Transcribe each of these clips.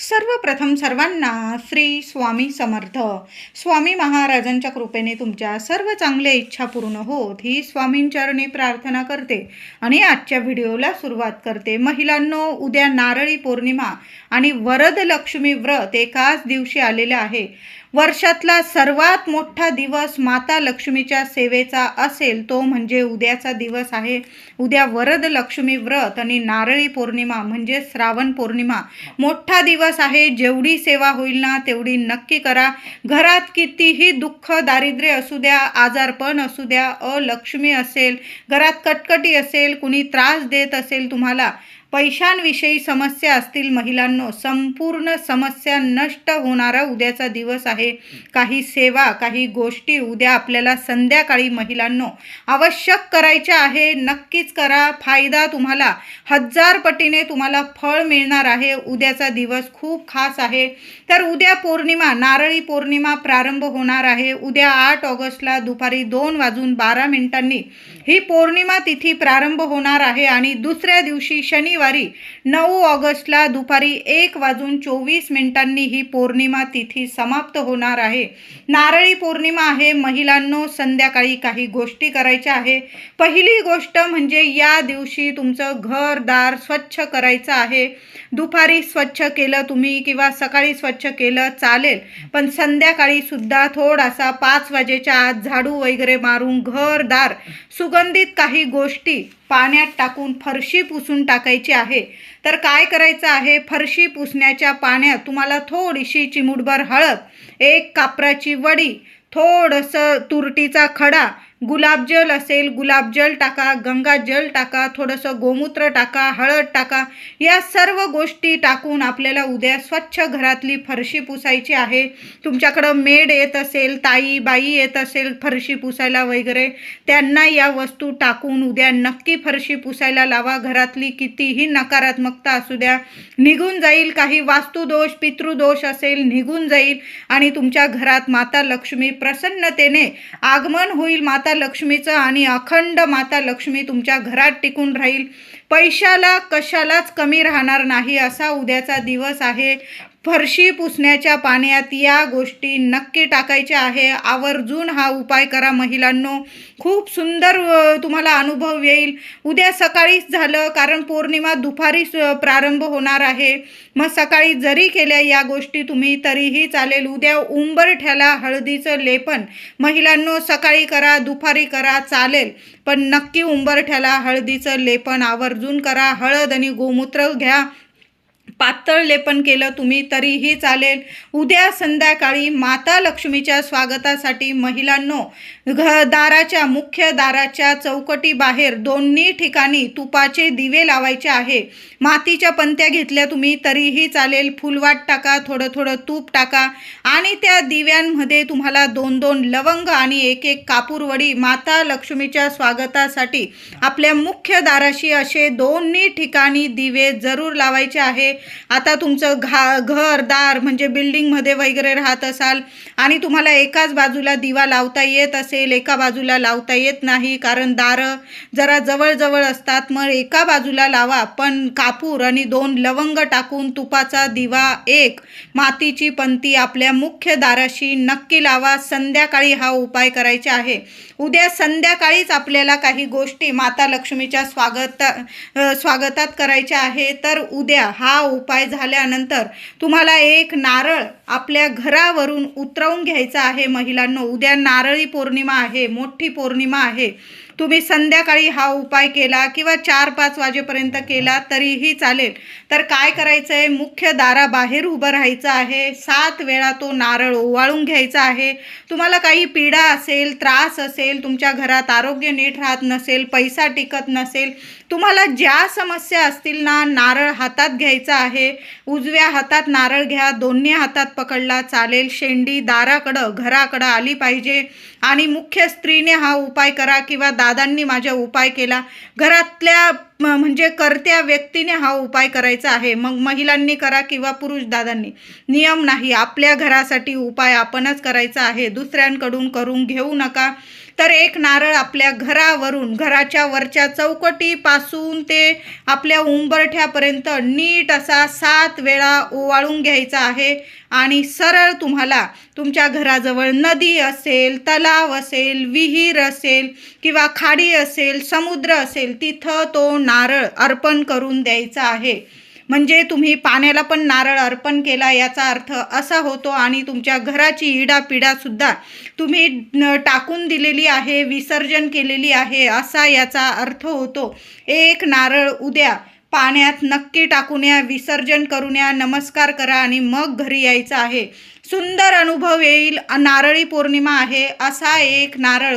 सर्वप्रथम सर्वांना श्री स्वामी समर्थ. स्वामी महाराजांच्या कृपेने तुमच्या सर्व चांगल्या इच्छा पूर्ण होत ही स्वामींचरणी प्रार्थना करते आणि आजच्या व्हिडिओला सुरुवात करते. महिलांनो उद्या नारळी पौर्णिमा आणि वरद लक्ष्मी व्रत एकाच दिवशी आलेले आहे. वर्षातला सर्वात मोठा दिवस माता लक्ष्मीच्या सेवेचा असेल तो म्हणजे उद्याचा दिवस आहे. उद्या वरद लक्ष्मी व्रत आणि नारळी पौर्णिमा म्हणजे श्रावण पौर्णिमा. मोठा दिवस आहे जेवढी सेवा होईल ना तेवढी नक्की करा. घरात कितीही दुःख दारिद्र्य असू द्या आजारपण असू द्या अलक्ष्मी असेल घरात कटकटी असेल कुणी त्रास देत असेल तुम्हाला पैशांविषयी समस्या असतील महिलांनो संपूर्ण समस्या नष्ट होणारा उद्याचा दिवस आहे. काही सेवा काही गोष्टी उद्या आपल्याला संध्याकाळी महिलांनो आवश्यक करायच्या आहे. नक्कीच करा. फायदा तुम्हाला हजार पटीने तुम्हाला फळ मिळणार आहे. उद्याचा दिवस खूप खास आहे. तर उद्या पौर्णिमा नारळी पौर्णिमा प्रारंभ होणार आहे. उद्या आठ ऑगस्टला दुपारी दोन वाजून बारा मिनिटांनी ही पौर्णिमा तिथी प्रारंभ होणार आहे आणि दुसऱ्या दिवशी शनिवार नऊ ऑगस्टला दुपारी एक वाजून चोवीस मिनिटांनी ही पौर्णिमा तिथी समाप्त होणार आहे. नारळी पौर्णिमा आहे. महिलांनो संध्याकाळी काही गोष्टी करायच्या आहे. पहिली गोष्ट म्हणजे या दिवशी तुमचं घरदार स्वच्छ करायचं आहे. दुपारी स्वच्छ केलं तुम्ही किंवा सकाळी स्वच्छ केलं चालेल. पण संध्याकाळी सुद्धा थोडासा पाच वाजेच्या आत झाडू वगैरे मारून घरदार सुगंधित काही गोष्टी पाण्यात टाकून फरशी पुसून टाकायची आहे. तर काय करायचं आहे? फरशी पुसण्याच्या पाण्यात तुम्हाला थोडीशी चिमुटभर हळद एक कापराची वडी थोडंसं तुरटीचा खडा गुलाबजल असेल गुलाबजल टाका गंगाजल टाका थोडंसं गोमूत्र टाका हळद टाका या सर्व गोष्टी टाकून आपल्याला उद्या स्वच्छ घरातली फरशी पुसायची आहे. तुमच्याकडं मेड येत असेल ताई बाई येत असेल फरशी पुसायला वगैरे त्यांना या वस्तू टाकून उद्या नक्की फरशी पुसायला लावा. घरातली कितीही नकारात्मकता असू द्या निघून जाईल काही वास्तुदोष पितृदोष असेल निघून जाईल आणि तुमच्या घरात माता लक्ष्मी प्रसन्नतेने आगमन होईल माता माता लक्ष्मीचं आणि अखंड माता लक्ष्मी तुमच्या घरात टिकून राहील. पैशाला कशालाच कमी राहणार नाही असा उद्याचा दिवस आहे. फरशी पुसण्याच्या पाण्यात या गोष्टी नक्की टाकायच्या आहे. आवर्जून हा उपाय करा महिलांनो. खूप सुंदर तुम्हाला अनुभव येईल. उद्या सकाळीच झालं कारण पौर्णिमा दुपारी प्रारंभ होणार आहे. मग सकाळी जरी केल्या या गोष्टी तुम्ही तरीही चालेल. उद्या उंबरठ्याला हळदीचं लेपन. महिलांनो सकाळी करा दुपारी करा चालेल. पण नक्की उंबरठ्याला हळदीचं लेपन आवर्जून करा. हळद आणि गोमूत्र घ्या. पातळ लेपन केलं तुम्ही तरीही चालेल. उद्या संध्याकाळी माता लक्ष्मीच्या स्वागतासाठी महिलांनो घ दाराच्या मुख्य दाराच्या चौकटीबाहेर दोन्ही ठिकाणी तुपाचे दिवे लावायचे आहे. मातीच्या पंत्या घेतल्या तुम्ही तरीही चालेल. फुलवाट टाका थोडं थोडं तूप टाका आणि त्या दिव्यांमध्ये तुम्हाला दोन दोन लवंग आणि एक एक कापूरवडी माता लक्ष्मीच्या स्वागतासाठी आपल्या मुख्य दाराशी असे दोन्ही ठिकाणी दिवे जरूर लावायचे आहे. आता तुमचं घा घर दार म्हणजे बिल्डिंगमध्ये वगैरे राहत असाल आणि तुम्हाला एकाच बाजूला दिवा लावता येत असेल एका बाजूला लावता येत नाही कारण दारं जरा जवळजवळ असतात मग एका बाजूला लावा. पण कापूर आणि दोन लवंग टाकून तुपाचा दिवा एक मातीची पंती आपल्या मुख्य दाराशी नक्की लावा. संध्याकाळी हा उपाय करायचा आहे. उद्या संध्याकाळीच आपल्याला काही गोष्टी माता लक्ष्मीच्या स्वागत स्वागतात करायच्या आहे तर उद्या हा उपाय झाल्यानंतर तुम्हाला एक नारळ आपल्या घरावरून उतरवून घ्यायचा आहे महिलांना. उद्या नारळी पौर्णिमा आहे मोठी पौर्णिमा आहे. तुम्ही संध्याकाळी हा उपाय केला किंवा चार पाच वाजेपर्यंत केला तरीही चालेल. तर काय करायचं आहे मुख्य दाराबाहेर उभं राहायचं आहे. सात वेळा तो नारळ ओवाळून घ्यायचा आहे. तुम्हाला काही पीडा असेल त्रास असेल तुमच्या घरात आरोग्य नीट राहत नसेल पैसा टिकत नसेल तुम्हाला ज्या समस्या असतील ना नारळ हातात घ्यायचा आहे. उजव्या हातात नारळ घ्या दोन्ही हातात पकडला चालेल. शेंडी दाराकडं घराकडं आली पाहिजे. आणि मुख्य स्त्रीने हा उपाय करा किंवा दादांनी माझ्या उपाय केला. घरातल्या म्हणजे करत्या व्यक्तीने हा उपाय करायचा आहे. मग महिलांनी करा किंवा पुरुष दादांनी. नियम नाही. आपल्या घरासाठी उपाय आपणच करायचा आहे. दुसऱ्यांकडून करून घेऊ नका. तर एक नारळ आपल्या घरावरून घराच्या वरच्या चौकटीपासून ते आपल्या उंबरठ्यापर्यंत नीट असा सात वेळा ओवाळून घ्यायचा आहे आणि सरळ तुम्हाला तुमच्या घराजवळ नदी असेल तलाव असेल विहीर असेल किंवा खाडी असेल समुद्र असेल तिथं तो नारळ अर्पण करून द्यायचा आहे. म्हणजे तुम्ही पाण्याला पण नारळ अर्पण केला याचा अर्थ असा होतो आणि तुमच्या घराची इडापिडासुद्धा तुम्ही टाकून दिलेली आहे विसर्जन केलेली आहे असा याचा अर्थ होतो. एक नारळ उद्या पाण्यात नक्की टाकून या विसर्जन करून या नमस्कार करा आणि मग घरी यायचं आहे. सुंदर अनुभव येईल नारळी पौर्णिमा आहे असा एक नारळ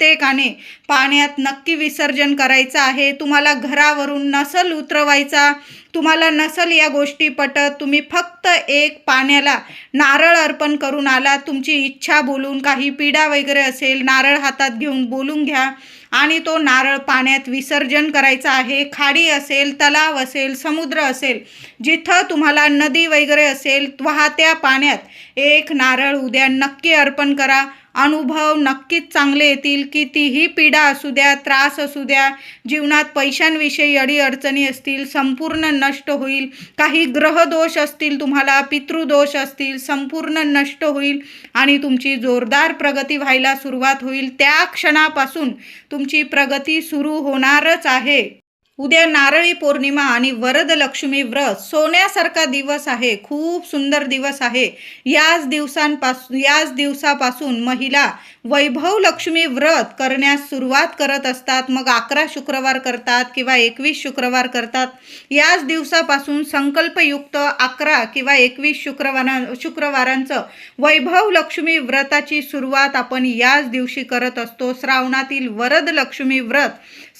प्रत्येकाने पाण्यात नक्की विसर्जन करायचं आहे. तुम्हाला घरावरून नसल उतरवायचा तुम्हाला नसल या गोष्टी पटत तुम्ही फक्त एक पाण्याला नारळ अर्पण करून आला तुमची इच्छा बोलून काही पीडा वगैरे असेल नारळ हातात घेऊन बोलून घ्या आणि तो नारळ पाण्यात विसर्जन करायचा आहे. खाडी असेल तलाव असेल समुद्र असेल जिथं तुम्हाला नदी वगैरे असेल वाहत्या पाण्यात एक नारळ उद्या नक्की अर्पण करा. अनुभव नक्कीच चांगले येतील कितीही पीडा असू द्या त्रास असू द्या जीवनात पैशांविषयी अडीअडचणी असतील संपूर्ण नष्ट होईल. काही ग्रहदोष असतील तुम्हाला पितृदोष असतील संपूर्ण नष्ट होईल आणि तुमची जोरदार प्रगती व्हायला सुरुवात होईल. त्या क्षणापासून तुमची प्रगती सुरू होणारच आहे. उद्या नारळी पौर्णिमा आणि वरद लक्ष्मी व्रत. सोन्यासारखा दिवस आहे. खूप सुंदर दिवस आहे. याच दिवसांपासून याच दिवसापासून महिला वैभव लक्ष्मी व्रत करण्यास सुरुवात करत असतात. मग अकरा शुक्रवार करतात किंवा एकवीस शुक्रवार करतात. याच दिवसापासून संकल्पयुक्त अकरा किंवा एकवीस शुक्रवारा शुक्रवारांचं वैभव लक्ष्मी व्रताची सुरुवात आपण याच दिवशी करत असतो. श्रावणातील वरद लक्ष्मी व्रत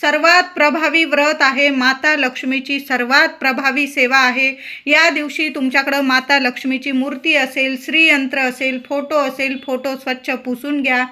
सर्वात प्रभावी व्रत आहे. माता लक्ष्मीची सर्वात प्रभावी सेवा आहे. या दिवशी तुमच्याकडं माता लक्ष्मीची मूर्ती असेल श्रीयंत्र असेल फोटो असेल फोटो स्वच्छ पुसून घ्या.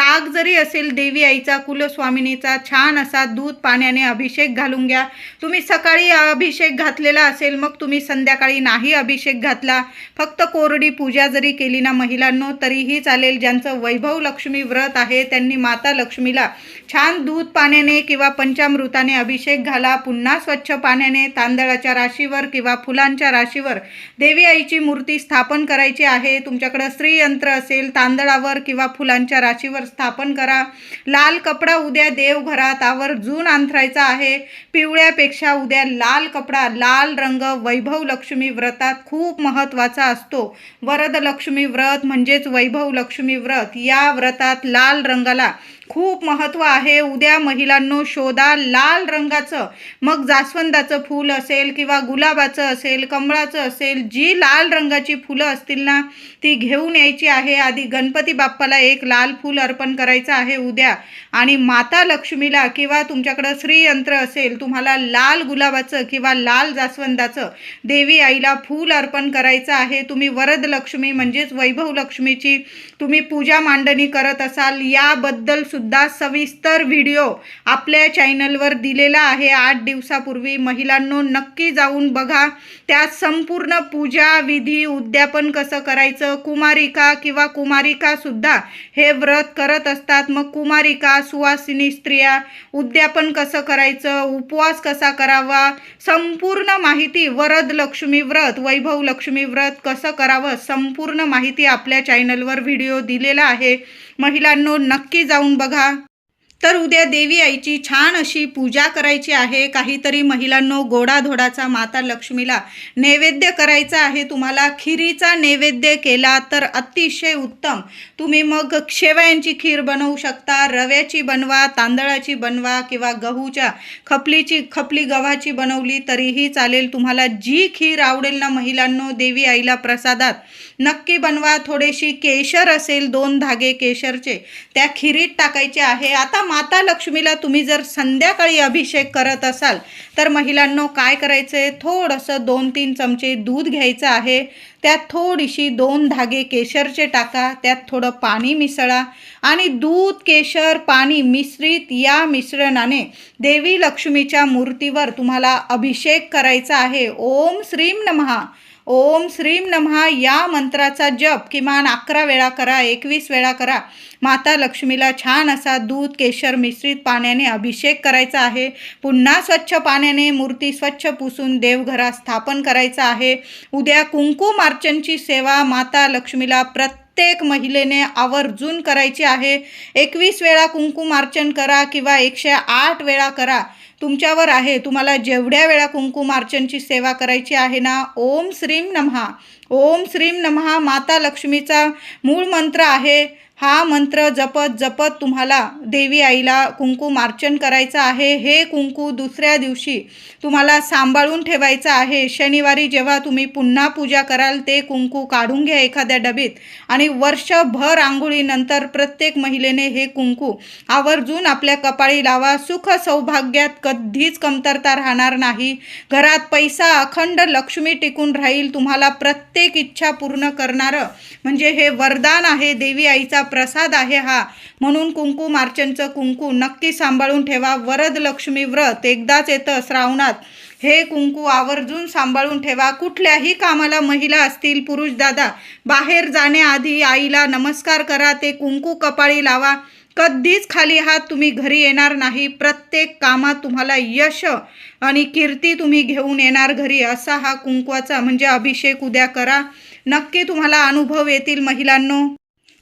ताक जरी असेल देवी आईचा कुलस्वामिनीचा छान असा दूध पाण्याने अभिषेक घालून घ्या. तुम्ही सकाळी अभिषेक घातलेला असेल मग तुम्ही संध्याकाळी नाही अभिषेक घातला. फक्त कोरडी पूजा जरी केली ना महिलांनो तरीही चालेल. ज्यांचं वैभव लक्ष्मी व्रत आहे त्यांनी माता लक्ष्मीला छान दूध पाण्याने किंवा पंचामृताने अभिषेक घाला. पुन्हा स्वच्छ पाण्याने तांदळाच्या राशीवर किंवा फुलांच्या राशीवर देवी आईची मूर्ती स्थापन करायची आहे. तुमच्याकडं स्त्रीयंत्र असेल तांदळावर किंवा फुलांच्या राशीवर स्थापन करा. लाल कपडा उद्या देवघरात आवर्जून अंथरायचा आहे. पिवळ्यापेक्षा उद्या लाल कपडा लाल रंग वैभव लक्ष्मी व्रतात खूप महत्त्वाचा असतो. वरदलक्ष्मी व्रत म्हणजेच वैभव लक्ष्मी व्रत. या व्रतात लाल रंगाला खूप महत्त्व आहे. उद्या महिलांनो शोधा लाल रंगाचं मग जास्वंदाचं फूल असेल किंवा गुलाबाचं असेल कमळाचं असेल जी लाल रंगाची फुलं असतील ना ती घेऊन यायची आहे. आधी गणपती बाप्पाला एक लाल फूल अर्पण करायचं आहे उद्या. आणि माता लक्ष्मीला किंवा तुमच्याकडं श्रीयंत्र असेल तुम्हाला लाल गुलाबाचं किंवा लाल जास्वंदाचं देवी आईला फूल अर्पण करायचं आहे. तुम्ही वरद लक्ष्मी म्हणजेच वैभव लक्ष्मीची तुम्ही पूजा मांडणी करत असाल याबद्दल सुद्धा सुद्धा सविस्तर व्हिडिओ आपल्या चॅनलवर दिलेला आहे. आठ दिवसापूर्वी महिलांनो नक्की जाऊन बघा. त्यात संपूर्ण पूजा विधी उद्यापन कसं करायचं कुमारिका किंवा कुमारिका सुद्धा हे व्रत करत असतात. मग कुमारिका सुवासिनी स्त्रिया उद्यापन कसं करायचं उपवास कसा करावा संपूर्ण माहिती वरद लक्ष्मी व्रत वैभव लक्ष्मी व्रत कसं करावं संपूर्ण माहिती आपल्या चॅनलवर व्हिडिओ दिलेला आहे. महिलांनो नक्की जाऊन बघा. तर उद्या देवी आईची छान अशी पूजा करायची आहे. काहीतरी महिलांनो गोडाधोडाचा माता लक्ष्मीला नैवेद्य करायचा आहे. तुम्हाला खिरीचा नैवेद्य केला तर अतिशय उत्तम. तुम्ही मग शेवयांची खीर बनवू शकता रव्याची बनवा तांदळाची बनवा किंवा गहूच्या खपलीची खपली गव्हाची बनवली तरीही चालेल. तुम्हाला जी खीर आवडेल ना महिलांनो देवी आईला प्रसादात नक्की बनवा. थोडेशी केशर असेल दोन धागे केशरचे. त्या खिरीत टाकायचे आहे. आता माता लक्ष्मीला तुम्ही जर संध्याकाळी अभिषेक करत असाल तर महिलांनो काय करायचं आहे थोडंसं दोन तीन चमचे दूध घ्यायचं आहे. त्यात थोडीशी दोन धागे केशरचे टाका. त्यात थोडं पाणी मिसळा. आणि दूध केशर पाणी मिश्रित या मिश्रणाने देवी लक्ष्मीच्या मूर्तीवर तुम्हाला अभिषेक करायचा आहे. ओम श्रीम नमहा ओम श्रीम नमः. या मंत्राचा जप किमान अकरा वेळा करा एकवीस वेळा करा. माता लक्ष्मीला छान असा दूध केशर मिश्रित पाण्याने अभिषेक करायचा आहे. पुन्हा स्वच्छ पाण्याने मूर्ती स्वच्छ पुसून देवघरात स्थापन करायचं आहे. उद्या कुंकुमार्चनची सेवा माता लक्ष्मीला प्रत्येक महिलेने आवर्जून करायची आहे. एकवीस वेळा कुंकुमार्चन करा किंवा एकशे आठ वेळा करा. तुमच्यावर आहे. तुम्हाला जेवढ्या वेळा कुंकुमार्चनची सेवा करायची आहे ना ओम श्रीम नमहा ओम श्रीम नमहा माता लक्ष्मीचा मूळ मंत्र आहे. हा मंत्र जपत जपत तुम्हाला देवी आईला कुंकू मार्चन करायचं आहे. हे कुंकू दुसऱ्या दिवशी तुम्हाला सांभाळून ठेवायचं आहे. शनिवारी जेव्हा तुम्ही पुन्हा पूजा कराल ते कुंकू काढून घ्या एखाद्या डबीत आणि वर्षभर आंघोळीनंतर प्रत्येक महिलेने हे कुंकू आवर्जून आपल्या कपाळी लावा. सुख सौभाग्यात कधीच कमतरता राहणार नाही. घरात पैसा अखंड लक्ष्मी टिकून राहील. तुम्हाला प्रत्येक प्रत्येक इच्छा पूर्ण करणारं. म्हणजे हे वरदान आहे देवी आईचा प्रसाद आहे हा. म्हणून कुंकू मार्चनचं कुंकू नक्की सांभाळून ठेवा. वरद लक्ष्मी व्रत एकदाच येतं श्रावणात. हे कुंकू आवर्जून सांभाळून ठेवा. कुठल्याही कामाला महिला असतील पुरुष दादा बाहेर जाण्याआधी आईला नमस्कार करा. ते कुंकू कपाळी लावा. कधीच खाली हात तुम्ही घरी येणार नाही. प्रत्येक कामात तुम्हाला यश आणि कीर्ती तुम्ही घेऊन येणार घरी. असा हा कुंकवाचा म्हणजे अभिषेक उद्या करा. नक्की तुम्हाला अनुभव येतील महिलांनो.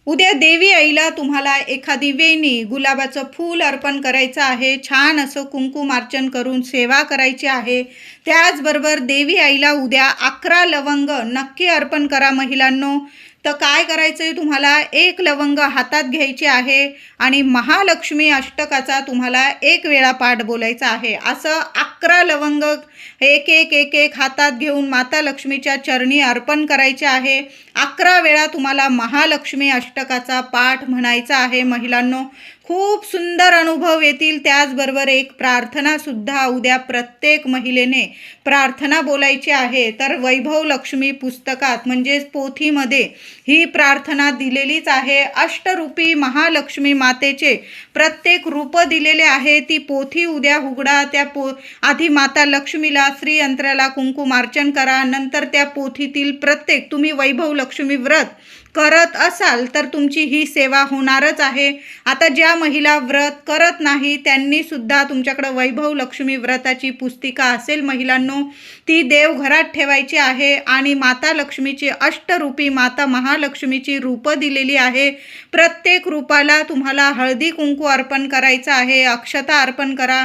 उद्या देवी आईला तुम्हाला एखादी वेणी गुलाबाचं फूल अर्पण करायचं आहे. छान असं कुंकुमार्चन करून सेवा करायची आहे. त्याचबरोबर देवी आईला उद्या अकरा लवंग नक्की अर्पण करा महिलांनो. तर काय करायचं आहे तुम्हाला एक लवंग हातात घ्यायची आहे आणि महालक्ष्मी अष्टकाचा तुम्हाला एक वेळा पाठ बोलायचा आहे. असं अकरा लवंग एक एक एक एक हातात घेऊन माता लक्ष्मीच्या चरणी अर्पण करायचे आहे. अकरा वेळा तुम्हाला महालक्ष्मी अष्टकाचा पाठ म्हणायचा आहे महिलांनो. खूप सुंदर अनुभव येतील. त्याचबरोबर एक प्रार्थनासुद्धा उद्या प्रत्येक महिलेने प्रार्थना बोलायची आहे. तर वैभव लक्ष्मी पुस्तकात म्हणजेच पोथीमध्ये ही प्रार्थना दिलेलीच आहे. अष्टरूपी महालक्ष्मी मातेचे प्रत्येक रूप दिलेले आहे. ती पोथी उद्या उघडा त्या पो आधी माता लक्ष्मीला श्रीयंत्राला कुंकुमार्चन करा नंतर त्या पोथीतील प्रत्येक तुम्ही वैभव लक्ष्मी व्रत करत असाल तर तुमची ही सेवा होणारच आहे. आता ज्या महिला व्रत करत नाही त्यांनीसुद्धा तुमच्याकडं वैभव लक्ष्मी व्रताची पुस्तिका असेल महिलांनो ती देवघरात ठेवायची आहे आणि माता लक्ष्मीची अष्टरूपी माता महालक्ष्मीची रूपं दिलेली आहे. प्रत्येक रूपाला तुम्हाला हळदी कुंकू अर्पण करायचं आहे अक्षता अर्पण करा.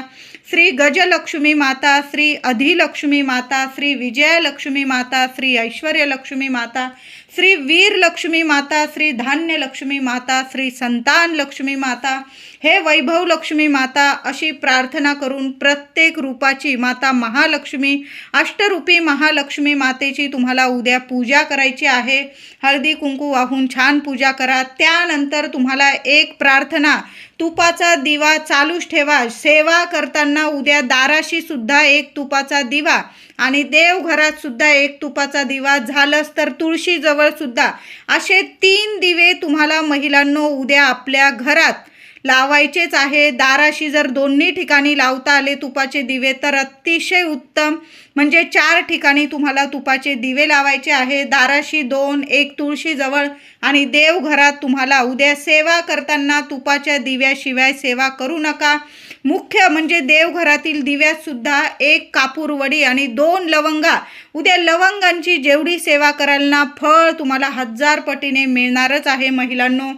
श्री गजलक्ष्मी माता श्री अधिलक्ष्मी माता श्री विजयालक्ष्मी माता श्री ऐश्वर्यलक्ष्मी माता श्री वीर लक्ष्मी माता श्री धान्य लक्ष्मी माता श्री संतान लक्ष्मी माता हे वैभव लक्ष्मी माता अशी प्रार्थना करून प्रत्येक रूपाची माता महालक्ष्मी अष्टरूपी महालक्ष्मी मातेची तुम्हाला उद्या पूजा करायची आहे. हळदी कुंकू वाहून छान पूजा करा. त्यानंतर तुम्हाला एक प्रार्थना तुपाचा दिवा चालूच ठेवा. सेवा करताना उद्या दाराशी सुद्धा एक तुपाचा दिवा आणि देवघरात सुद्धा एक तुपाचा दिवा. झालंच तर तुळशीजवळ सुद्धा. असे तीन दिवे तुम्हाला महिलांनो उद्या आपल्या घरात लावायचेच आहे. दाराशी जर दोन्ही ठिकाणी लावता आले तुपाचे दिवे तर अतिशय उत्तम. म्हणजे चार ठिकाणी तुम्हाला तुपाचे दिवे लावायचे आहे. दाराशी दोन एक तुळशीजवळ आणि देवघरात तुम्हाला उद्या सेवा करताना तुपाच्या दिव्याशिवाय सेवा करू नका. मुख्य म्हणजे देवघरातील दिव्यातसुद्धा एक कापूरवडी आणि दोन लवंगा. उद्या लवंगांची जेवढी सेवा कराल ना फळ तुम्हाला हजार पटीने मिळणारच आहे महिलांनो.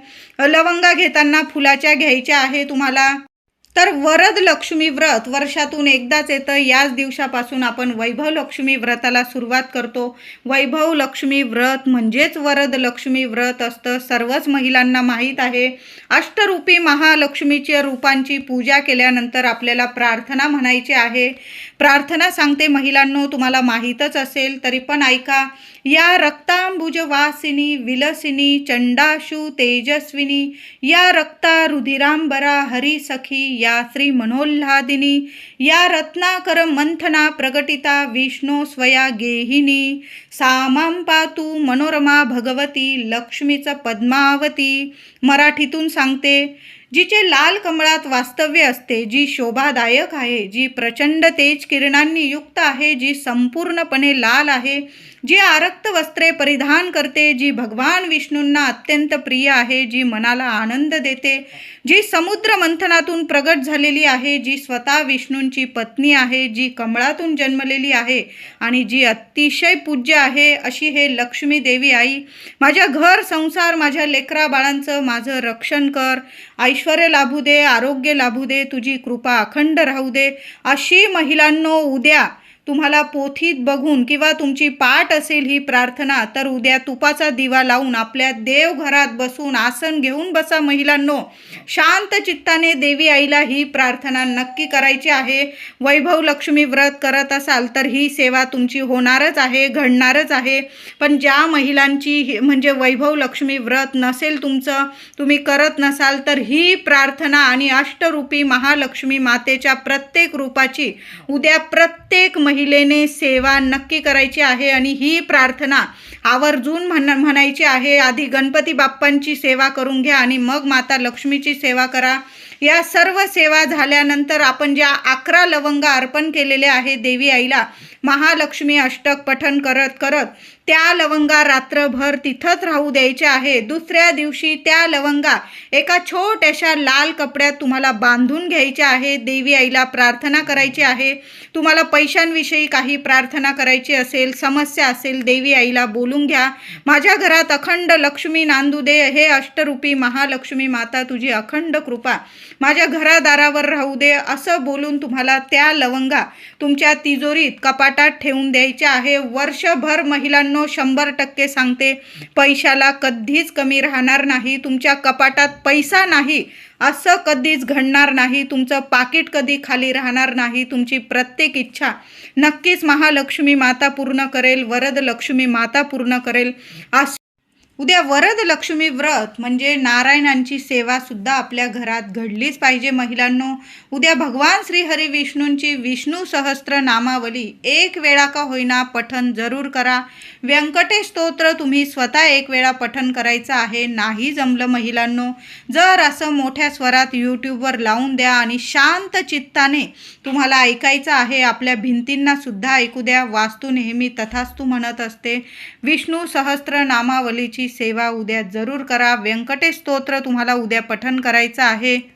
लवंगा घेताना फुलाच्या घ्यायच्या आहे तुम्हाला. तर वरद लक्ष्मी व्रत वर्षातून एकदाच येतं. याच दिवसापासून आपण वैभव लक्ष्मी व्रताला सुरुवात करतो. वैभव लक्ष्मी व्रत म्हणजेच वरद लक्ष्मी व्रत असतं. सर्वच महिलांना माहीत आहे. अष्टरूपी महालक्ष्मीच्या रूपांची पूजा केल्यानंतर आपल्याला प्रार्थना म्हणायची आहे. प्रार्थना सांगते महिलांनो तुम्हाला माहीतच असेल तरी पण ऐका. या रक्तांबुजवासिनी विलसिनी चंडाशू तेजस्विनी या रक्ता रुधिरांबरा हरिसखी या श्री मनोल्हादिनी या रत्नाकर मंथना प्रगटिता विष्णू स्वया गेहिनी सामां पातू मनोरमा भगवती लक्ष्मीचं पद्मावती. मराठीतून सांगते जिचे लाल कमळात वास्तव्य असते जी शोभादायक आहे जी प्रचंड तेज किरणांनी युक्त आहे जी संपूर्णपणे लाल आहे जी आरक्त वस्त्रे परिधान करते जी भगवान विष्णूंना अत्यंत प्रिय आहे जी मनाला आनंद देते जी समुद्र मंथनातून प्रगट झालेली आहे जी स्वतः विष्णूंची पत्नी आहे जी कमळातून जन्मलेली आहे आणि जी अतिशय पूज्य आहे अशी हे लक्ष्मी देवी आई. माझ्या घर संसार माझ्या लेकरा बाळांचं माझं रक्षण कर. ऐश्वर लाभू दे आरोग्य लाभू दे तुझी कृपा अखंड राहू दे. अशी महिलांनो उद्या तुम्हाला पोथीत बघून किंवा तुमची पाठ असेल ही प्रार्थना तर उद्या तुपाचा दिवा लावून आपल्या देवघरात बसून आसन घेऊन बसा महिलांनो. शांत चित्ताने देवी आईला ही प्रार्थना नक्की करायची आहे. वैभव लक्ष्मी व्रत करत असाल तर ही सेवा तुमची होणारच आहे घडणारच आहे. पण ज्या महिलांची म्हणजे वैभव लक्ष्मी व्रत नसेल तुमचं तुम्ही करत नसाल तर ही प्रार्थना आणि अष्टरूपी महालक्ष्मी मातेच्या प्रत्येक रूपाची उद्या प्रत्येक महिलेने सेवा नक्की करायची आहे आणि ही प्रार्थना आवर्जून म्हण म्हणायची आहे. आधी गणपती बाप्पांची सेवा करून घ्या आणि मग माता लक्ष्मीची सेवा करा. या सर्व सेवा झाल्यानंतर आपण ज्या अकरा लवंगा अर्पण केलेल्या आहे देवी आईला महालक्ष्मी अष्टक पठण करत करत त्या लवंगा रात्रभर तिथंच राहू द्यायच्या आहे. दुसऱ्या दिवशी त्या लवंगा एका छोट्याशा लाल कपड्यात तुम्हाला बांधून घ्यायच्या आहे. देवी आईला प्रार्थना करायची आहे. तुम्हाला पैशांविषयी काही प्रार्थना करायची असेल समस्या असेल देवी आईला बोलून घ्या. माझ्या घरात अखंड लक्ष्मी नांदू दे. हे अष्टरूपी महालक्ष्मी माता तुझी अखंड कृपा माझ्या घरादारावर राहू दे. असं बोलून तुम्हाला त्या लवंगा तुमच्या तिजोरीत कपाट ताटात ठेवून द्यायच्या आहे. वर्षभर महिलांनो शंभर टक्के सांगते पैशाला कधीच कमी राहणार नाही. तुमच्या कपाटात पैसा नाही. असं कधीच घडणार नाही. तुमचं पाकिट कधी खाली राहणार नाही. तुमची प्रत्येक इच्छा नक्कीच महालक्ष्मी माता पूर्ण करेल. वरद लक्ष्मी माता पूर्ण करेल. अस उद्या वरद लक्ष्मी व्रत म्हणजे नारायणांची सेवा सुद्धा आपल्या घरात घडलीच पाहिजे महिलांनो. उद्या भगवान श्री हरी विष्णूंची विष्णू सहस्त्र नामावली एक वेळा का होईना पठन जरूर करा. व्यंकटेश स्तोत्र तुम्ही स्वतः एक वेळा पठन करायचं आहे. नाही जमलं महिलांनो. जर असं मोठ्या स्वरात यूट्यूबवर लावून द्या आणि शांत चित्ताने तुम्हाला ऐकायचं आहे आपल्या भिंतींना सुद्धा ऐकू द्या. वास्तू नेहमी तथास्तू म्हणत असते. विष्णू सहस्त्र नामावलीची सेवा उद्या जरूर करा. व्यंकटेश स्तोत्र तुम्हाला उद्या पठन करायचं आहे.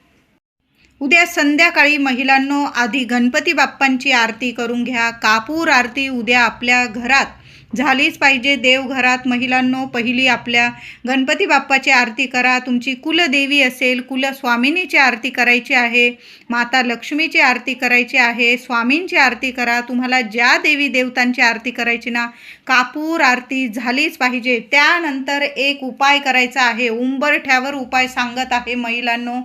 उद्या संध्याकाळी महिलांनो आधी गणपती बाप्पांची आरती करून घ्या. कापूर आरती उद्या आपल्या घरात झालीच पाहिजे. देवघरात महिलांनो पहिली आपल्या गणपती बाप्पाची आरती करा. तुमची कुलदेवी असेल कुलस्वामिनीची आरती करायची आहे. माता लक्ष्मीची आरती करायची आहे. स्वामींची आरती करा. तुम्हाला ज्या देवी देवतांची आरती करायची ना कापूर आरती झालीच पाहिजे. त्यानंतर एक उपाय करायचा आहे. उंबरठ्यावर उपाय सांगत आहे महिलांनो.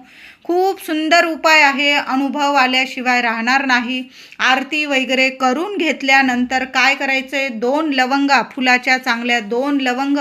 खूप सुंदर उपाय आहे. अनुभव आल्याशिवाय राहणार नाही. आरती वगैरे करून घेतल्यानंतर काय करायचं? आहे दोन लवंगा फुलाच्या चांगल्या दोन लवंग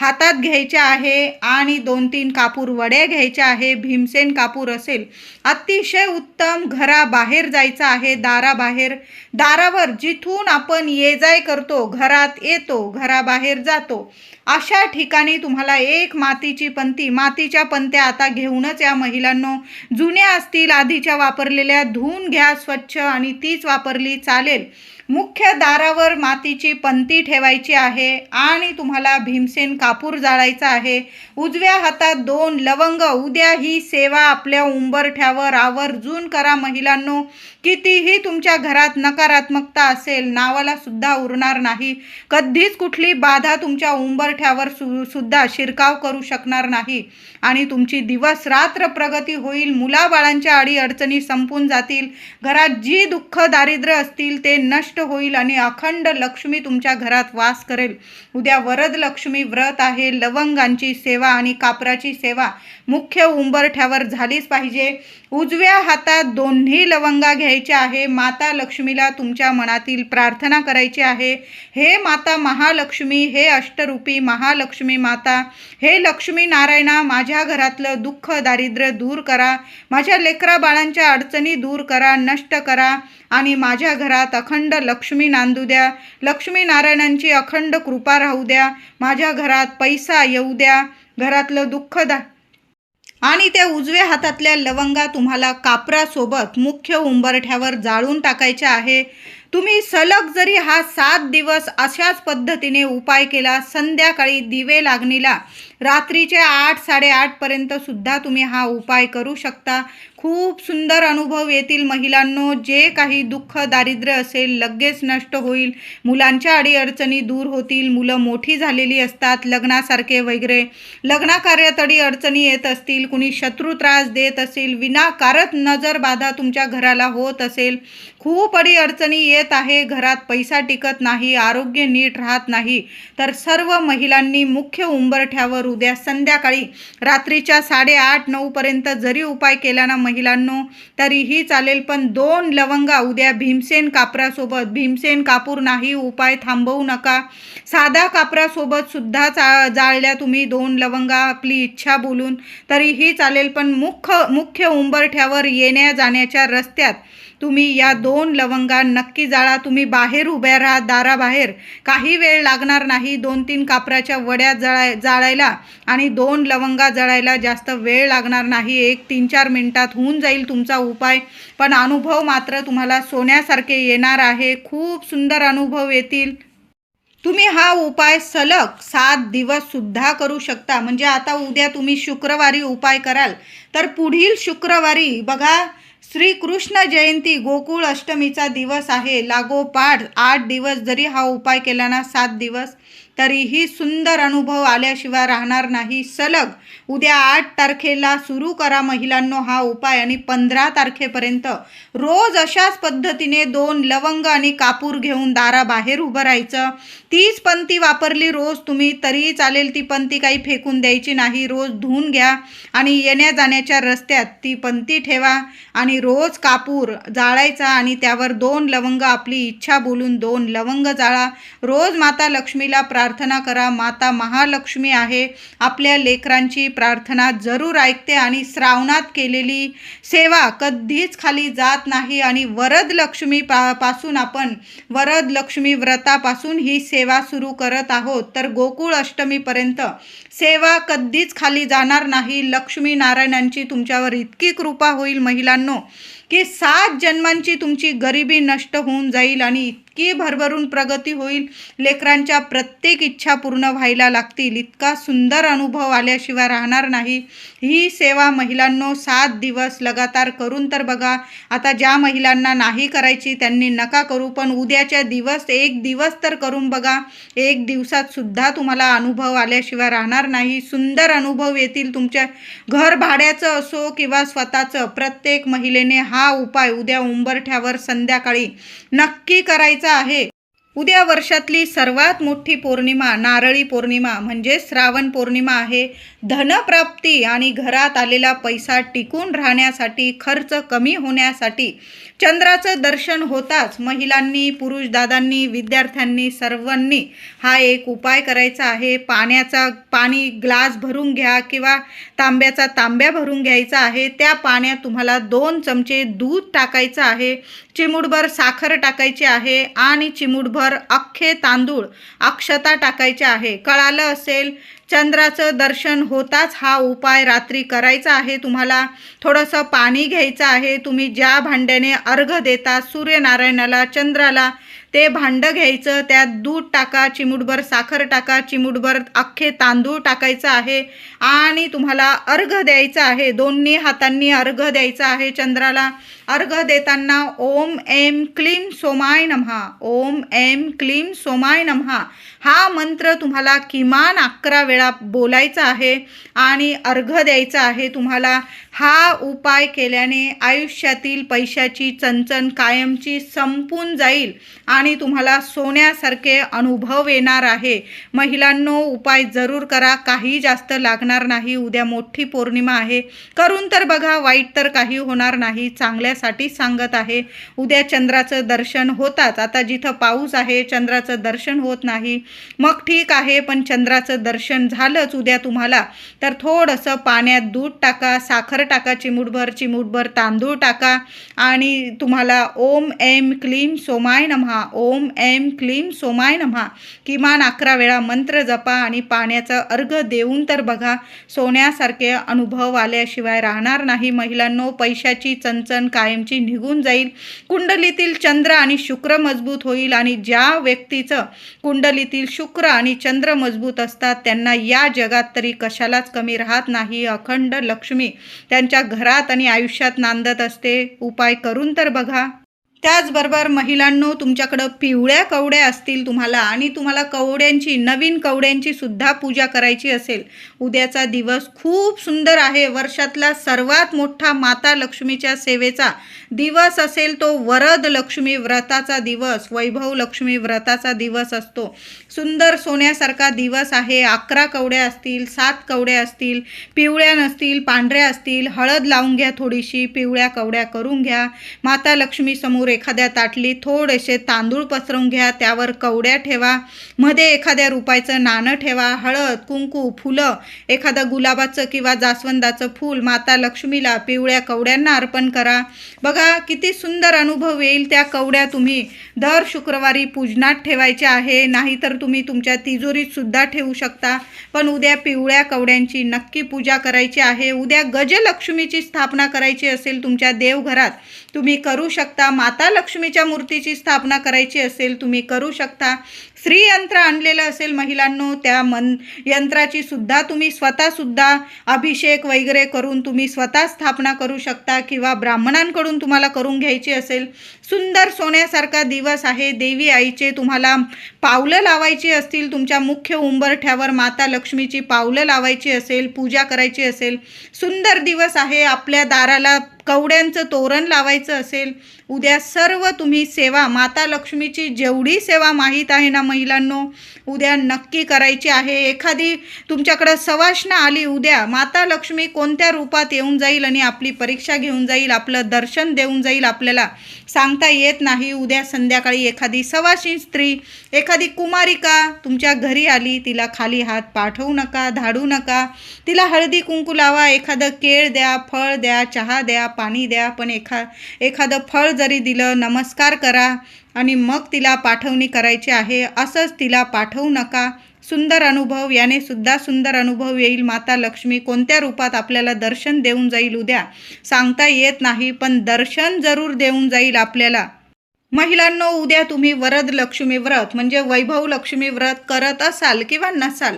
हातात घ्यायच्या आहे आणि दोन तीन कापूर वडे घ्यायच्या आहे. भीमसेन कापूर असेल अतिशय उत्तम घराबाहेर जायचं आहे. दाराबाहेर दारावर जिथून आपण ये जाय करतो घरात येतो घराबाहेर जातो. अशा ठिकाणी तुम्हाला एक मातीची पंती मातीच्या पंत्या आता घेऊनच या महिलांनो जुन्या असतील आधीच्या वापरलेल्या धुवून घ्या स्वच्छ आणि तीच वापरली चालेल. मुख्य दारावर मातीची पंती ठेवायची आहे आणि तुम्हाला भीमसेन कापूर जाळायचा आहे. उजव्या हातात दोन लवंग उद्या ही सेवा आपल्या उंबरठ्यावर आवर्जून करा महिलांनो. कितीही तुमच्या घरात नकारात्मकता असेल नावाला सुद्धा उरणार नाही. कधीच कुठली बाधा तुमच्या उंबरठ्यावर सु सुद्धा शिरकाव करू शकणार नाही. आणि तुमची दिवस रात्र प्रगती होईल मुलाबाळांच्या अडीअडचणी संपून जातील. घरात जी दुःख दारिद्र्य असतील ते नष्ट होईल आणि अखंड लक्ष्मी तुमच्या घरात वास करेल. उद्या वरद लक्ष्मी व्रत आहे. लवंगांची सेवा आणि कापराची सेवा मुख्य उंबरठ्यावर झालीच पाहिजे. उजव्या हातात दोन्ही लवंगा घ्यायच्या आहे. माता लक्ष्मीला तुमच्या मनातील प्रार्थना करायची आहे. हे माता महालक्ष्मी हे अष्टरूपी महालक्ष्मी माता हे लक्ष्मी नारायणा माझ्या घरातलं दुःख दारिद्र्य दूर करा. माझ्या लेकरा बाळांच्या अडचणी दूर करा नष्ट करा. आणि माझ्या घरात अखंड लक्ष्मी नांदू द्या. लक्ष्मी नारायणांची अखंड कृपा राहू द्या. माझ्या घरात पैसा येऊ द्या. घरातलं दुःख दा आणि त्या उजव्या हातातल्या लवंगा तुम्हाला कापरासोबत मुख्य उंबरठ्यावर जाळून टाकायच्या आहे. तुम्ही सलग जरी हा सात दिवस अशाच पद्धतीने उपाय केला संध्याकाळी दिवे लागणीला रात्रीचे आठ साडेआठपर्यंत सुद्धा तुम्ही हा उपाय करू शकता. खूप सुंदर अनुभव येतील महिलांनो. जे काही दुःख दारिद्र्य असेल लगेच नष्ट होईल. मुलांच्या अडीअडचणी दूर होतील. मुलं मोठी झालेली असतात लग्नासारखे वगैरे. लग्नाकार्यात अडीअडचणी येत असतील. कुणी शत्रू त्रास देत असेल विनाकारत नजरबाधा तुमच्या घराला होत असेल. खूप अडीअडचणी येत आहे. घरात पैसा टिकत नाही आरोग्य नीट राहत नाही. तर सर्व महिलांनी मुख्य उंबरठ्यावर उद्या संध्याकाळी रात्रीच्या साडेआठ नऊपर्यंत जरी उपाय केला ना महिलांनो तरीही चालेल पण दोन लवंगा उद्या भीमसेन कापरासोबत. भीमसेन कापूर नाही उपाय थांबवू नका. साधा कापरासोबत सुद्धा चा जाळल्या तुम्ही दोन लवंगा आपली इच्छा बोलून. तरीही चालेल पण मुख्य मुख्य उंबरठ्यावर येण्या जाण्याच्या रस्त्यात तुम्ही या दोन लवंगा नक्की जाळा. तुम्ही बाहेर उभ्या राहा दाराबाहेर. काही वेळ लागणार नाही. दोन तीन कापराच्या वड्या जळाय जाळायला आणि दोन लवंगा जळायला जास्त वेळ लागणार नाही. एक तीन चार मिनटात होऊन जाईल तुमचा उपाय. पण अनुभव मात्र तुम्हाला सोन्यासारखे येणार आहे. खूप सुंदर अनुभव येतील. तुम्ही हा उपाय सलग सात दिवस सुद्धा करू शकता. म्हणजे आता उद्या तुम्ही शुक्रवारी उपाय कराल. तर पुढील शुक्रवारी बघा श्रीकृष्ण जयंती गोकुळ अष्टमीचा दिवस आहे. लागोपाठ आठ दिवस जरी हा उपाय केला ना सात दिवस तरीही सुंदर अनुभव आल्याशिवाय राहणार नाही. सलग उद्या आठ तारखेला सुरू करा महिलांनो हा उपाय आणि पंधरा तारखेपर्यंत रोज अशाच पद्धतीने दोन लवंग आणि कापूर घेऊन दाराबाहेर उभं राहायचं. तीच पंथी वापरली रोज तुम्ही तरीही चालेल ती पंथी काही फेकून द्यायची नाही. रोज धुवून घ्या आणि येण्या जाण्याच्या रस्त्यात ती पंथी ठेवा आणि रोज कापूर जाळायचा आणि त्यावर दोन लवंग आपली इच्छा बोलून दोन लवंग जाळा. रोज माता लक्ष्मीला प्रा प्रार्थना करा. माता महालक्ष्मी आहे. आपल्या लेकरांची प्रार्थना जरूर ऐकते आणि श्रावणात केलेली सेवा कधीच खाली जात नाही आणि वरद लक्ष्मी पा पासून आपण वरद लक्ष्मी व्रतापासून ही सेवा सुरू करत आहोत. तर गोकुळ अष्टमीपर्यंत सेवा कधीच खाली जाणार नाही. लक्ष्मी नारायणांची तुमच्यावर इतकी कृपा होईल महिलांनो. की सात जन्मांची तुमची गरिबी नष्ट होऊन जाईल आणि इतकी भरभरून प्रगती होईल. लेकरांच्या प्रत्येक इच्छा पूर्ण व्हायला लागतील. इतका सुंदर अनुभव आल्याशिवाय राहणार नाही. ही सेवा महिलांनो सात दिवस लगातार करून तर बघा. आता ज्या महिलांना नाही करायची त्यांनी नका करू पण उद्याच्या दिवस एक दिवस तर करून बघा. एक दिवसात सुद्धा तुम्हाला अनुभव आल्याशिवाय राहणार नाही. सुंदर अनुभव येतील तुमच्या घर भाड्याचं असो किंवा स्वतःचं. प्रत्येक महिलेने हा उपाय उद्या उंबरठ्यावर संध्याकाळी नक्की करायचा आहे. उद्या वर्षातली सर्वात मोठी पौर्णिमा नारळी पौर्णिमा म्हणजे श्रावण पौर्णिमा आहे. धनप्राप्ती आणि घरात आलेला पैसा टिकून राहण्यासाठी खर्च कमी होण्यासाठी चंद्राचं दर्शन होताच महिलांनी पुरुष दादांनी विद्यार्थ्यांनी सर्वांनी हा एक उपाय करायचा आहे. पाण्याचा पाणी ग्लास भरून घ्या किंवा तांब्याचा तांब्या भरून घ्यायचा आहे. त्या पाण्यात तुम्हाला दोन चमचे दूध टाकायचं आहे. चिमूटभर साखर टाकायची आहे आणि चिमूटभर अख्खे तांदूळ अक्षता टाकायचे आहे. कळालं असेल चंद्राचं दर्शन होताच हा उपाय रात्री करायचा आहे. तुम्हाला थोडंसं पाणी घ्यायचं आहे. तुम्ही ज्या भांड्याने अर्घ देता सूर्यनारायणाला चंद्राला ते भांडं घ्यायचं त्यात दूध टाका चिमूटभर साखर टाका चिमूटभर अख्खे तांदूळ टाकायचं आहे आणि तुम्हाला अर्घ द्यायचं आहे. दोन्ही हातांनी अर्घ द्यायचा आहे चंद्राला. अर्घ देताना ओम एम क्लीम सोमाय नमहा. ओम एम क्लीम सोमाय नमहा. हा मंत्र तुम्हाला किमान अकरा वेळा बोलायचा आहे आणि अर्घ द्यायचा आहे तुम्हाला. हा उपाय केल्याने आयुष्यातील पैशाची चणचण कायमची संपून जाईल आणि तुम्हाला सोन्यासारखे अनुभव येणार आहे. महिलांनो उपाय जरूर करा. काही जास्त लागणार नाही. उद्या मोठी पौर्णिमा आहे. करून तर बघा वाईट तर काही होणार नाही. चांगल्यासाठी सांगत आहे. उद्या चंद्राचं दर्शन होताच. आता जिथं पाऊस आहे चंद्राचं दर्शन होत नाही. मग ठीक आहे पण चंद्राचं दर्शन झालंच उद्या तुम्हाला. तर थोडंसं पाण्यात दूध टाका साखर टाका चिमूटभर चिमूटभर तांदूळ टाका. आणि तुम्हाला ओम एम क्लीम सोमाय नमहा. ओम ऐम क्लीम सोमाय नमहा किमान अकरा वेळा मंत्र जपा आणि पाण्याचा अर्घ देऊन तर बघा सोन्यासारखे अनुभव आल्याशिवाय राहणार नाही. महिलांनो पैशाची चणचण कायमची निघून जाईल. कुंडलीतील चंद्र आणि शुक्र मजबूत होईल आणि ज्या व्यक्तीचं कुंडलीतील शुक्र आणि चंद्र मजबूत असतात त्यांना या जगात तरी कशालाच कमी राहत नाही. अखंड लक्ष्मी त्यांच्या घरात आणि आयुष्यात नांदत असते. उपाय करून तर बघा. त्याचबरोबर महिलांनो तुमच्याकडं पिवळ्या कवड्या असतील तुम्हाला आणि तुम्हाला कवड्यांची नवीन कवड्यांची सुद्धा पूजा करायची असेल. उद्याचा दिवस खूप सुंदर आहे. वर्षातला सर्वात मोठा माता लक्ष्मीच्या सेवेचा दिवस असेल तो वरद लक्ष्मी व्रताचा दिवस वैभव लक्ष्मी व्रताचा दिवस असतो. सुंदर सोन्यासारखा दिवस आहे. अकरा कवड्या असतील सात कवड्या असतील पिवळ्या नसतील पांढऱ्या असतील हळद लावून घ्या थोडीशी पिवळ्या कवड्या करून घ्या. माता लक्ष्मी समोर एखाद्या ताटलीत थोडेसे तांदूळ पसरवून घ्या त्यावर कवड्या ठेवा मध्ये एखाद्या रुपायचं नाणं ठेवा हळद कुंकू फुलं एखादं गुलाबाचं किंवा जास्वंदाचं फूल माता लक्ष्मीला पिवळ्या कवड्यांना अर्पण करा. बघा किती सुंदर अनुभव येईल त्या कवड्या तुम्ही. दर शुक्रवारी पूजनात ठेवायच्या आहे नाहीतर तुम्ही तुमच्या तिजोरीतसुद्धा ठेवू शकता. पण उद्या पिवळ्या कवड्यांची नक्की पूजा करायची आहे. उद्या गजलक्ष्मीची स्थापना करायची असेल तुमच्या देवघरात तुम्ही करू शकता. माता लक्ष्मीच्या मूर्तीची स्थापना करायची असेल तुम्ही करू शकता. स्त्रीयंत्र आणलेलं असेल महिलांनो त्या मन यंत्राची सुद्धा तुम्ही स्वतःसुद्धा अभिषेक वगैरे करून तुम्ही स्वतः स्थापना करू शकता किंवा ब्राह्मणांकडून तुम्हाला करून घ्यायची असेल. सुंदर सोन्यासारखा दिवस आहे. देवी आईचे तुम्हाला पावलं लावायची असतील तुमच्या मुख्य उंबरठ्यावर माता लक्ष्मीची पावलं लावायची असेल पूजा करायची असेल. सुंदर दिवस आहे. आपल्या दाराला कवड्यांचं तोरण लावायचं असेल उद्या सर्व तुम्ही सेवा माता लक्ष्मीची जेवढी सेवा माहीत आहे ना महिलांनो उद्या नक्की करायची आहे. एखादी तुमच्याकडं सवासना आली उद्या माता लक्ष्मी कोणत्या रूपात येऊन जाईल आणि आपली परीक्षा घेऊन जाईल आपलं दर्शन देऊन जाईल आपल्याला सांगता येत नाही. उद्या संध्याकाळी एखादी सवाशी स्त्री एखादी कुमारिका तुमच्या घरी आली तिला खाली हात पाठवू नका धाडू नका. तिला हळदी कुंकू लावा एखादं केळ द्या फळ द्या चहा द्या पाणी द्या पण एखा एखादं फळ जरी दिलं नमस्कार करा आणि मग तिला पाठवणी करायची आहे. असंच तिला पाठवू नका. सुंदर अनुभव याने सुद्धा सुंदर अनुभव येईल. माता लक्ष्मी कोणत्या रूपात आपल्याला दर्शन देऊन जाईल उद्या? सांगता येत नाही पण दर्शन जरूर देऊन जाईल आपल्याला. महिलांनो उद्या तुम्ही वरद लक्ष्मी व्रत म्हणजे वैभव लक्ष्मी व्रत करत असाल किंवा नसाल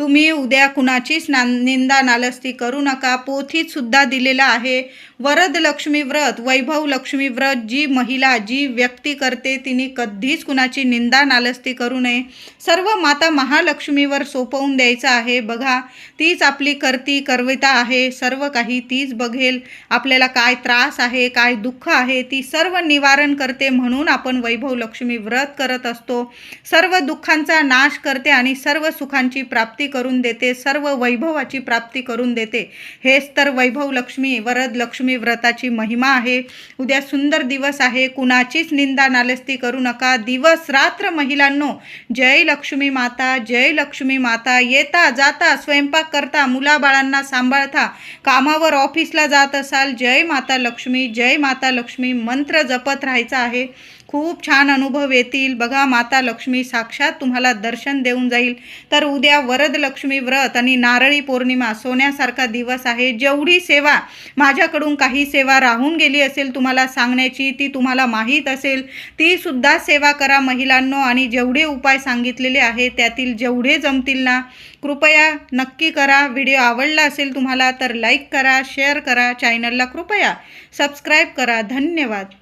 तुम्ही उद्या कुणाचीच ना निंदा नालस्ती करू नका. पोथीत सुद्धा दिलेला आहे वरद लक्ष्मी व्रत वैभव लक्ष्मी व्रत जी महिला जी व्यक्ती करते तिने कधीच कुणाची निंदा नालस्ती करू नये. सर्व माता महालक्ष्मीवर सोपवून द्यायचं आहे. बघा तीच आपली करती करविता आहे. सर्व काही तीच बघेल. आपल्याला काय त्रास आहे काय दुःख आहे ती सर्व निवारण करते म्हणून आपण वैभव लक्ष्मी व्रत करत असतो. सर्व दुःखांचा नाश करते आणि सर्व सुखांची प्राप्ती करून देते. सर्व वैभवाची प्राप्ती करून देते. हेच तर वैभव लक्ष्मी वरद लक्ष्मी व्रताची महिमा आहे. उद्या सुंदर दिवस आहे. कुणाचीच निंदा नालस्ती करू नका. दिवस रात्र महिलांनो जय लक्ष्मी माता जय लक्ष्मी माता. येता जाता स्वयंपाक करता मुलाबाळांना सांभाळता. कामावर ऑफिसला जात असाल जय माता लक्ष्मी जय माता लक्ष्मी मंत्र जपत राहायचा आहे. खूप छान अनुभव येतील. बघा माता लक्ष्मी साक्षात तुम्हाला दर्शन देऊन जाईल. तर उद्या वरद लक्ष्मी व्रत आणि नारळी पौर्णिमा सोन्यासारखा दिवस आहे. जेवढी सेवा माझ्याकडून काही सेवा राहून गेली असेल तुम्हाला सांगण्याची ती तुम्हाला माहीत असेल ती सुद्धा सेवा करा महिलांनो. आणि जेवढे उपाय सांगितलेले आहे त्यातील जेवढे जमतील ना कृपया नक्की करा. व्हिडिओ आवडला असेल तुम्हाला तर लाईक करा शेअर करा. चॅनलला कृपया सबस्क्राईब करा. धन्यवाद.